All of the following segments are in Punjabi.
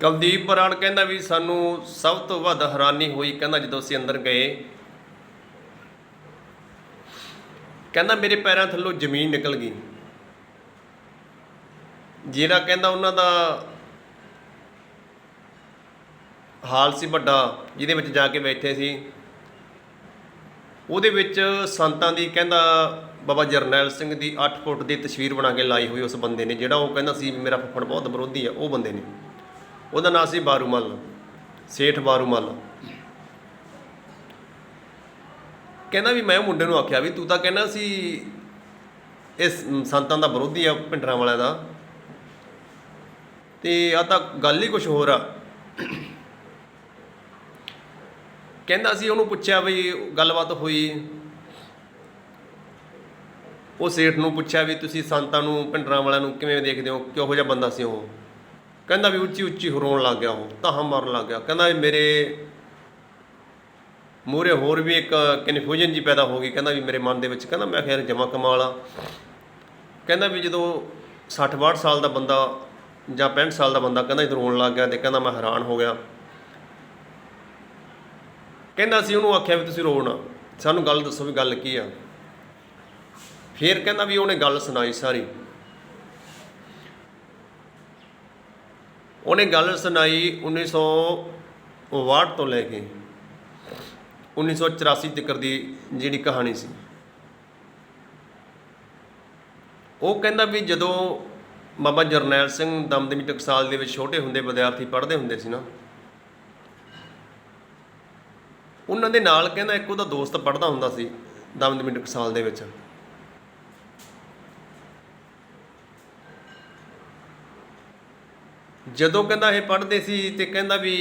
ਕੁਲਦੀਪ ਬਰਾੜ ਕਹਿੰਦਾ ਵੀ ਸਾਨੂੰ ਸਭ ਤੋਂ ਵੱਧ ਹੈਰਾਨੀ ਹੋਈ, ਕਹਿੰਦਾ ਜਦੋਂ ਅਸੀਂ ਅੰਦਰ ਗਏ। ਕਹਿੰਦਾ ਮੇਰੇ ਪੈਰਾਂ ਥੱਲੋਂ ਜ਼ਮੀਨ ਨਿਕਲ ਗਈ। ਜਿਹੜਾ ਕਹਿੰਦਾ ਉਹਨਾਂ ਦਾ ਹਾਲ ਸੀ ਵੱਡਾ, ਜਿਹਦੇ ਵਿੱਚ ਜਾ ਕੇ ਬੈਠੇ ਸੀ। ਉਹਦੇ ਵਿੱਚ ਸੰਤਾਂ ਦੀ, ਕਹਿੰਦਾ ਬਾਬਾ ਜਰਨੈਲ ਸਿੰਘ ਦੀ 8 ਫੁੱਟ ਦੀ ਤਸਵੀਰ ਬਣਾ ਕੇ ਲਾਈ ਹੋਈ ਉਸ ਬੰਦੇ ਨੇ, ਜਿਹੜਾ ਉਹ ਕਹਿੰਦਾ ਸੀ, ਮੇਰਾ ਫੁੱਫੜ ਬਹੁਤ ਵਿਰੋਧੀ ਆ, ਉਹ ਬੰਦੇ ਨੇ। ਉਹਦਾ ਨਾਂ ਸੀ ਬਾਰੂਮਲ ਸੇਠ ਬਾਰੂਮਲ ਕਹਿੰਦਾ ਵੀ ਮੈਂ ਮੁੰਡੇ ਨੂੰ ਆਖਿਆ ਵੀ ਤੂੰ ਤਾਂ ਕਹਿੰਦਾ ਸੀ ਇਸ ਸੰਤਾਂ ਦਾ ਵਿਰੋਧੀ ਆ ਪਿੰਡਰਾਂ ਵਾਲਿਆਂ ਦਾ। ਤੇ ਆ ਤਾਂ ਗੱਲ ਹੀ ਕੁਝ ਹੋਰ ਆ। ਕਹਿੰਦਾ ਸੀ ਉਹਨੂੰ ਪੁੱਛਿਆ ਵੀ ਗੱਲਬਾਤ ਹੋਈ। ਉਹ ਸੇਠ ਨੂੰ ਪੁੱਛਿਆ ਵੀ ਤੁਸੀਂ ਸੰਤਾਂ ਨੂੰ ਪਿੰਡਰਾਂ ਵਾਲਿਆਂ ਨੂੰ ਕਿਵੇਂ ਦੇਖਦੇ ਹੋ? ਕਿਹੋ ਜਿਹਾ ਬੰਦਾ ਸੀ ਉਹ? ਕਹਿੰਦਾ ਵੀ ਉੱਚੀ ਉੱਚੀ ਰੋਣ ਲੱਗ ਗਿਆ ਉਹ, ਤਾਹਾਂ ਮਾਰਨ ਲੱਗ ਗਿਆ। ਕਹਿੰਦਾ ਵੀ ਮੇਰੇ ਮੂਹਰੇ ਹੋਰ ਵੀ ਇੱਕ ਕਨਫਿਊਜ਼ਨ ਜੀ ਪੈਦਾ ਹੋ ਗਈ। ਕਹਿੰਦਾ ਵੀ ਮੇਰੇ ਮਨ ਦੇ ਵਿੱਚ, ਕਹਿੰਦਾ ਮੈਂ ਖੈਰ ਜਮਾ ਕਮਾਲ ਆ। ਕਹਿੰਦਾ ਵੀ ਜਦੋਂ 60 62 ਸਾਲ ਦਾ ਬੰਦਾ ਜਾਂ 65 ਸਾਲ ਦਾ ਬੰਦਾ ਕਹਿੰਦਾ ਜਦੋਂ ਰੋਣ ਲੱਗ ਗਿਆ ਤੇ ਕਹਿੰਦਾ ਮੈਂ ਹੈਰਾਨ ਹੋ ਗਿਆ। ਕਹਿੰਦਾ ਸੀ, ਉਹਨੂੰ ਆਖਿਆ ਵੀ ਤੁਸੀਂ ਰੋਣਾ ਸਾਨੂੰ ਗੱਲ ਦੱਸੋ ਵੀ ਗੱਲ ਕੀ ਆ। ਫਿਰ ਕਹਿੰਦਾ ਵੀ ਉਹਨੇ ਗੱਲ ਸੁਣਾਈ ਸਾਰੀ। ਉਹਨੇ ਗੱਲ ਸੁਣਾਈ 1962 ਤੋਂ ਲੈ ਕੇ 1984 ਤੱਕ ਦੀ ਜਿਹੜੀ ਕਹਾਣੀ ਸੀ। ਉਹ ਕਹਿੰਦਾ ਵੀ ਜਦੋਂ ਬਾਬਾ ਜਰਨੈਲ ਸਿੰਘ ਦਮਦਮੀ ਟਕਸਾਲ ਦੇ ਵਿੱਚ ਛੋਟੇ ਹੁੰਦੇ ਵਿਦਿਆਰਥੀ ਪੜ੍ਹਦੇ ਹੁੰਦੇ ਸੀ ਨਾ, ਉਹਨਾਂ ਦੇ ਨਾਲ ਕਹਿੰਦਾ ਇੱਕ ਉਹਦਾ ਦੋਸਤ ਪੜ੍ਹਦਾ ਹੁੰਦਾ ਸੀ ਦਮਦਮੀ ਟਕਸਾਲ ਦੇ ਵਿੱਚ। ਜਦੋਂ ਕਹਿੰਦਾ ਇਹ ਪੜ੍ਹਦੇ ਸੀ ਤੇ ਕਹਿੰਦਾ ਵੀ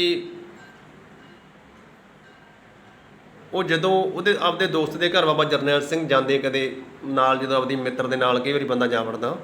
ਉਹ ਜਦੋਂ ਉਹਦੇ ਆਪਦੇ ਦੋਸਤ ਦੇ ਘਰ ਬਾਬਾ ਜਰਨੈਲ ਸਿੰਘ ਜਾਂਦੇ ਕਦੇ ਨਾਲ ਜਦੋਂ ਆਪਦੀ ਮਿੱਤਰ ਦੇ ਨਾਲ ਕਈ ਵਾਰੀ ਬੰਦਾ ਜਾ ਵੜਦਾ।